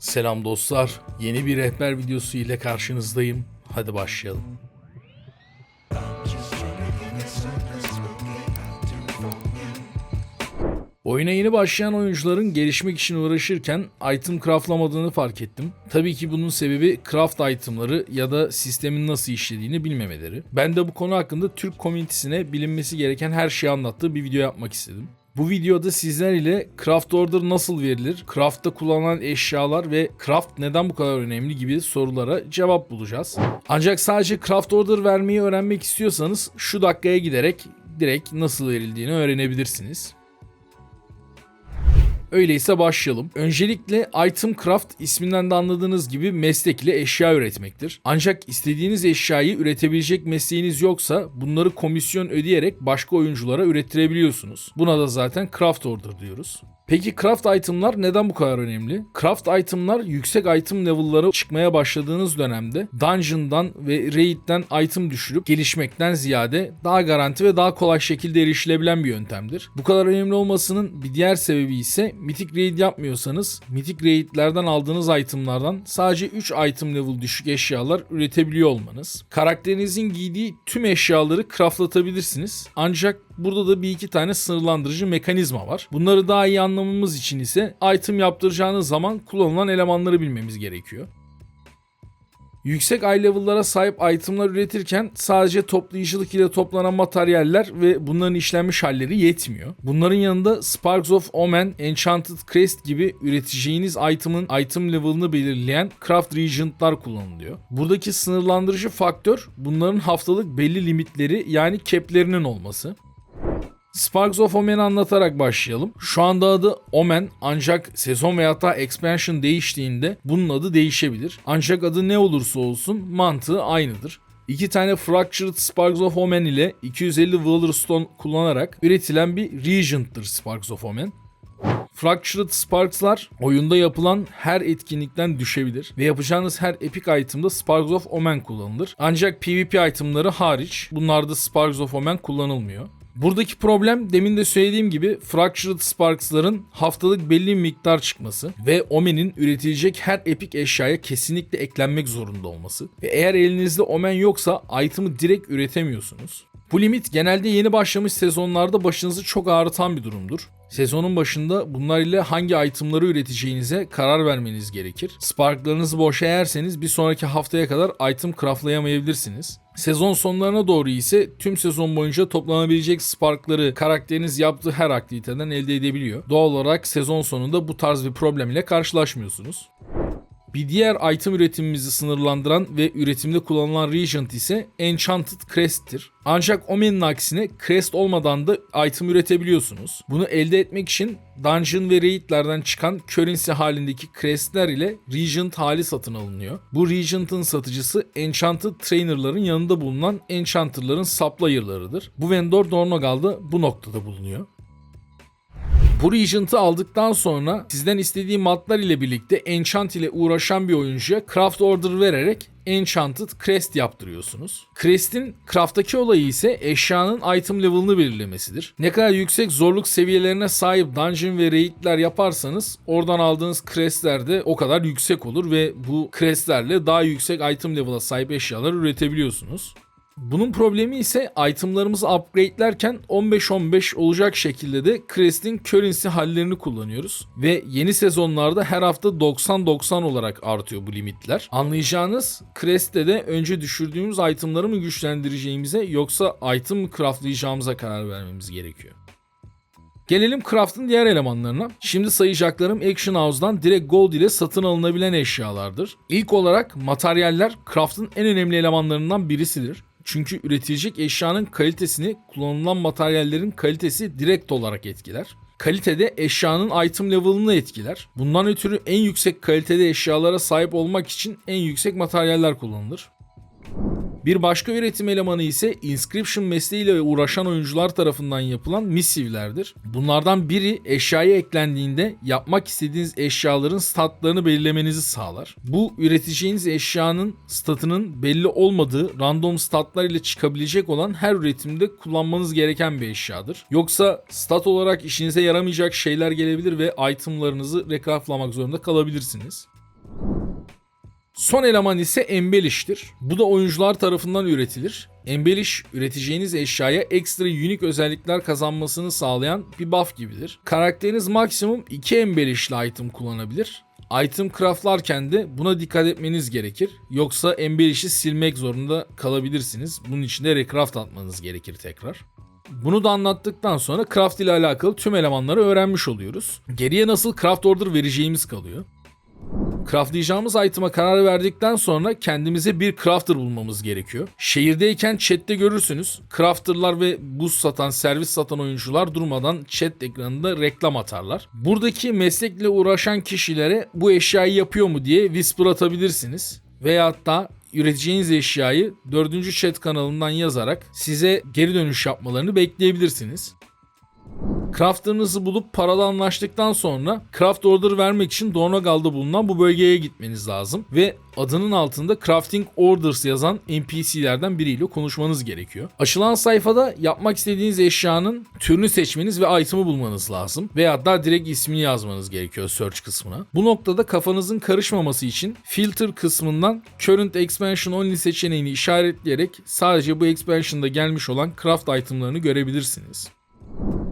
Selam dostlar. Yeni bir rehber videosu ile karşınızdayım. Hadi başlayalım. Oyuna yeni başlayan oyuncuların gelişmek için uğraşırken item craftlamadığını fark ettim. Tabii ki bunun sebebi craft itemları ya da sistemin nasıl işlediğini bilmemeleri. Ben de bu konu hakkında Türk komünitesine bilinmesi gereken her şeyi anlattığı bir video yapmak istedim. Bu videoda sizler ile craft order nasıl verilir, craft'ta kullanılan eşyalar ve craft neden bu kadar önemli gibi sorulara cevap bulacağız. Ancak sadece craft order vermeyi öğrenmek istiyorsanız şu dakikaya giderek direkt nasıl verildiğini öğrenebilirsiniz. Öyleyse başlayalım. Öncelikle item craft isminden de anladığınız gibi meslek ile eşya üretmektir. Ancak istediğiniz eşyayı üretebilecek mesleğiniz yoksa bunları komisyon ödeyerek başka oyunculara ürettirebiliyorsunuz. Buna da zaten craft order diyoruz. Peki craft itemlar neden bu kadar önemli? Craft itemlar yüksek item level'lara çıkmaya başladığınız dönemde dungeon'dan ve raid'den item düşürüp gelişmekten ziyade daha garanti ve daha kolay şekilde erişilebilen bir yöntemdir. Bu kadar önemli olmasının bir diğer sebebi ise Mythic Raid yapmıyorsanız Mythic Raid'lerden aldığınız itemlardan sadece 3 item level düşük eşyalar üretebiliyor olmanız. Karakterinizin giydiği tüm eşyaları craftlatabilirsiniz. Ancak burada da bir iki tane sınırlandırıcı mekanizma var. Bunları daha iyi anlamamız için ise item yaptıracağınız zaman kullanılan elemanları bilmemiz gerekiyor. Yüksek eye level'lara sahip itemlar üretirken sadece toplayıcılık ile toplanan materyaller ve bunların işlenmiş halleri yetmiyor. Bunların yanında Sparks of Omen, Enchanted Crest gibi üreteceğiniz item'ın item level'ını belirleyen craft regent'lar kullanılıyor. Buradaki sınırlandırıcı faktör bunların haftalık belli limitleri yani cap'lerinin olması. Sparks of Omen'i anlatarak başlayalım. Şu anda adı Omen ancak sezon veya hatta expansion değiştiğinde bunun adı değişebilir. Ancak adı ne olursa olsun mantığı aynıdır. İki tane Fractured Sparks of Omen ile 250 Wallerstone kullanarak üretilen bir Regent'tır Sparks of Omen. Fractured Sparks'lar oyunda yapılan her etkinlikten düşebilir ve yapacağınız her epic item'da Sparks of Omen kullanılır. Ancak PvP itemları hariç bunlarda Sparks of Omen kullanılmıyor. Buradaki problem demin de söylediğim gibi Fractured Sparks'ların haftalık belli bir miktar çıkması ve Omen'in üretilecek her epik eşyaya kesinlikle eklenmek zorunda olması. Ve eğer elinizde Omen yoksa item'ı direkt üretemiyorsunuz. Bu limit genelde yeni başlamış sezonlarda başınızı çok ağrıtan bir durumdur. Sezonun başında bunlar ile hangi itemları üreteceğinize karar vermeniz gerekir. Sparklarınızı boşa yerseniz bir sonraki haftaya kadar item craftlayamayabilirsiniz. Sezon sonlarına doğru ise tüm sezon boyunca toplanabilecek sparkları karakteriniz yaptığı her aktiviteden elde edebiliyor. Doğal olarak sezon sonunda bu tarz bir problem ile karşılaşmıyorsunuz. Bir diğer item üretimimizi sınırlandıran ve üretimde kullanılan Regent ise Enchanted Crest'tir. Ancak Omen'in aksine Crest olmadan da item üretebiliyorsunuz. Bunu elde etmek için Dungeon ve Raid'lerden çıkan currency halindeki Crest'ler ile Regent hali satın alınıyor. Bu Regent'ın satıcısı Enchanted Trainer'ların yanında bulunan Enchanter'ların supplier'larıdır. Bu vendor Dornogal'da bu noktada bulunuyor. Bu Regent'ı aldıktan sonra sizden istediği matlar ile birlikte Enchant ile uğraşan bir oyuncuya Craft Order vererek Enchanted Crest yaptırıyorsunuz. Crest'in craft'taki olayı ise eşyanın item level'ını belirlemesidir. Ne kadar yüksek zorluk seviyelerine sahip dungeon ve raid'ler yaparsanız oradan aldığınız crest'ler de o kadar yüksek olur ve bu crest'lerle daha yüksek item level'a sahip eşyalar üretebiliyorsunuz. Bunun problemi ise itemlarımızı upgrade'lerken 15-15 olacak şekilde de Crest'in currency hallerini kullanıyoruz. Ve yeni sezonlarda her hafta 90-90 olarak artıyor bu limitler. Anlayacağınız Crest'te de önce düşürdüğümüz itemları mı güçlendireceğimize yoksa item mı craftlayacağımıza karar vermemiz gerekiyor. Gelelim Craft'ın diğer elemanlarına. Şimdi sayacaklarım Action House'dan direkt Gold ile satın alınabilen eşyalardır. İlk olarak materyaller Craft'ın en önemli elemanlarından birisidir. Çünkü üretilecek eşyanın kalitesini kullanılan materyallerin kalitesi direkt olarak etkiler. Kalitede eşyanın item level'ını etkiler. Bundan ötürü en yüksek kalitede eşyalara sahip olmak için en yüksek materyaller kullanılır. Bir başka üretim elemanı ise inscription mesleğiyle uğraşan oyuncular tarafından yapılan missivlerdir. Bunlardan biri eşyaya eklendiğinde yapmak istediğiniz eşyaların statlarını belirlemenizi sağlar. Bu üreteceğiniz eşyanın statının belli olmadığı random statlar ile çıkabilecek olan her üretimde kullanmanız gereken bir eşyadır. Yoksa stat olarak işinize yaramayacak şeyler gelebilir ve itemlarınızı recraftlamak zorunda kalabilirsiniz. Son eleman ise embellish'tir. Bu da oyuncular tarafından üretilir. Embellish, üreteceğiniz eşyaya ekstra unik özellikler kazanmasını sağlayan bir buff gibidir. Karakteriniz maksimum 2 embellish'li item kullanabilir. Item craftlarken de buna dikkat etmeniz gerekir. Yoksa embellish'i silmek zorunda kalabilirsiniz. Bunun için de recraft atmanız gerekir tekrar. Bunu da anlattıktan sonra craft ile alakalı tüm elemanları öğrenmiş oluyoruz. Geriye nasıl craft order vereceğimiz kalıyor. Craftlayacağımız item'a karar verdikten sonra kendimize bir crafter bulmamız gerekiyor. Şehirdeyken chatte görürsünüz. Crafterlar ve buz satan, servis satan oyuncular durmadan chat ekranında reklam atarlar. Buradaki meslekle uğraşan kişilere bu eşyayı yapıyor mu diye whisper atabilirsiniz. Veyahut da üreteceğiniz eşyayı 4. chat kanalından yazarak size geri dönüş yapmalarını bekleyebilirsiniz. Crafter'ınızı bulup paralı anlaştıktan sonra craft order vermek için Dornagal'da bulunan bu bölgeye gitmeniz lazım. Ve adının altında crafting orders yazan NPC'lerden biriyle konuşmanız gerekiyor. Açılan sayfada yapmak istediğiniz eşyanın türünü seçmeniz ve item'ı bulmanız lazım. Veya da direkt ismini yazmanız gerekiyor search kısmına. Bu noktada kafanızın karışmaması için filter kısmından current expansion only seçeneğini işaretleyerek sadece bu expansion'da gelmiş olan craft itemlarını görebilirsiniz.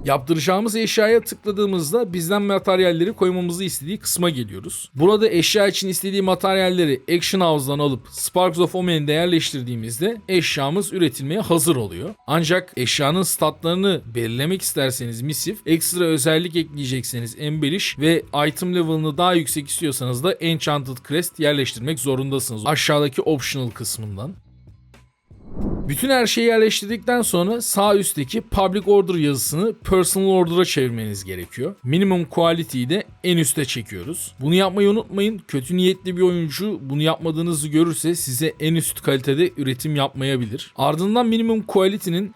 Yaptıracağımız eşyaya tıkladığımızda bizden materyalleri koymamızı istediği kısma geliyoruz. Burada eşya için istediği materyalleri Action House'dan alıp Sparks of Omen'de yerleştirdiğimizde eşyamız üretilmeye hazır oluyor. Ancak eşyanın statlarını belirlemek isterseniz misif, ekstra özellik ekleyecekseniz embellish ve item level'ını daha yüksek istiyorsanız da Enchanted Crest yerleştirmek zorundasınız. Aşağıdaki optional kısmından. Bütün her şeyi yerleştirdikten sonra sağ üstteki Public Order yazısını Personal Order'a çevirmeniz gerekiyor. Minimum Quality'yi de en üste çekiyoruz. Bunu yapmayı unutmayın. Kötü niyetli bir oyuncu bunu yapmadığınızı görürse size en üst kalitede üretim yapmayabilir. Ardından Minimum Quality'nin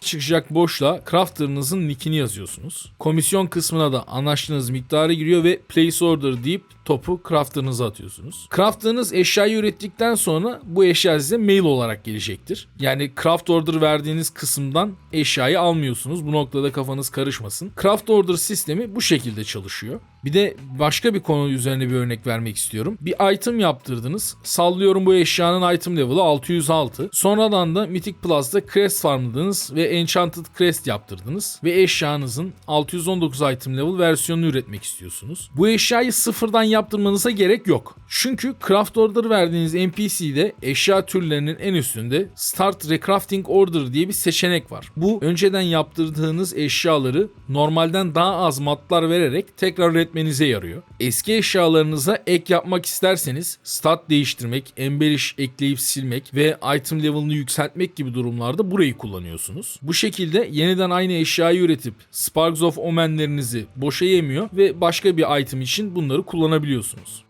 çıkacak boşluğa crafter'ınızın nickini yazıyorsunuz. Komisyon kısmına da anlaştığınız miktarı giriyor ve place order deyip topu crafter'ınıza atıyorsunuz. Crafter'ınız eşyayı ürettikten sonra bu eşya size mail olarak gelecektir. Yani craft order verdiğiniz kısımdan eşyayı almıyorsunuz. Bu noktada kafanız karışmasın. Craft order sistemi bu şekilde çalışıyor. Bir de başka bir konu üzerine bir örnek vermek istiyorum. Bir item yaptırdınız. Sallıyorum bu eşyanın item level'ı 606. Sonradan da Mythic Plus'ta Crest farmladınız ve Enchanted Crest yaptırdınız. Ve eşyanızın 619 item level versiyonunu üretmek istiyorsunuz. Bu eşyayı sıfırdan yaptırmanıza gerek yok. Çünkü craft order verdiğiniz NPC'de eşya türlerinin en üstünde Start Recrafting Order diye bir seçenek var. Bu önceden yaptırdığınız eşyaları normalden daha az matlar vererek tekrar üretmenize yarıyor. Eski eşyalarınıza ek yapmak isterseniz stat değiştirmek, embellish ekleyip silmek ve item level'ını yükseltmek gibi durumlarda burayı kullanıyorsunuz. Bu şekilde yeniden aynı eşyayı üretip Sparks of Omen'lerinizi boşa yemiyor ve başka bir item için bunları kullanabiliyorsunuz.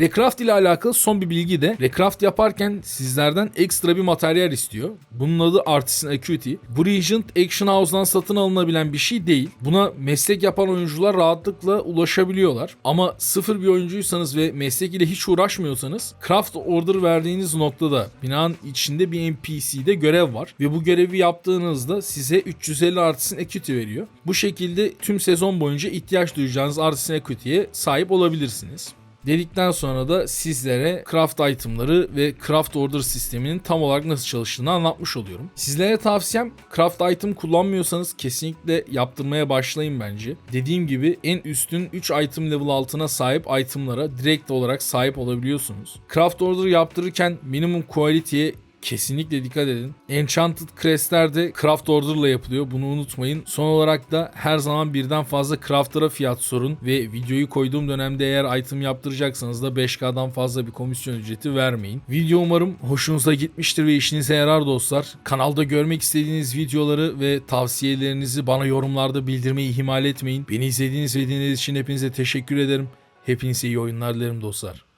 Recraft ile alakalı son bir bilgi de Recraft yaparken sizlerden ekstra bir materyal istiyor. Bunun adı Artisan Acuity. Bu Regent Action House'dan satın alınabilen bir şey değil. Buna meslek yapan oyuncular rahatlıkla ulaşabiliyorlar. Ama sıfır bir oyuncuysanız ve meslek ile hiç uğraşmıyorsanız craft order verdiğiniz noktada binanın içinde bir NPC'de görev var. Ve bu görevi yaptığınızda size 350 Artisan Acuity veriyor. Bu şekilde tüm sezon boyunca ihtiyaç duyacağınız Artisan Acuity'ye sahip olabilirsiniz. Dedikten sonra da sizlere craft itemları ve craft order sisteminin tam olarak nasıl çalıştığını anlatmış oluyorum. Sizlere tavsiyem craft item kullanmıyorsanız kesinlikle yaptırmaya başlayın bence. Dediğim gibi en üstün 3 item level altına sahip itemlara direkt olarak sahip olabiliyorsunuz. Craft order yaptırırken minimum quality'ye Kesinlikle dikkat edin. Enchanted Crest'ler de craft order'la yapılıyor. Bunu unutmayın. Son olarak da her zaman birden fazla crafter'a fiyat sorun ve videoyu koyduğum dönemde eğer item yaptıracaksanız da 5K'dan fazla bir komisyon ücreti vermeyin. Video umarım hoşunuza gitmiştir ve işinize yarar dostlar. Kanalda görmek istediğiniz videoları ve tavsiyelerinizi bana yorumlarda bildirmeyi ihmal etmeyin. Beni izlediğiniz ve dinlediğiniz için hepinize teşekkür ederim. Hepinize iyi oyunlar dilerim dostlar.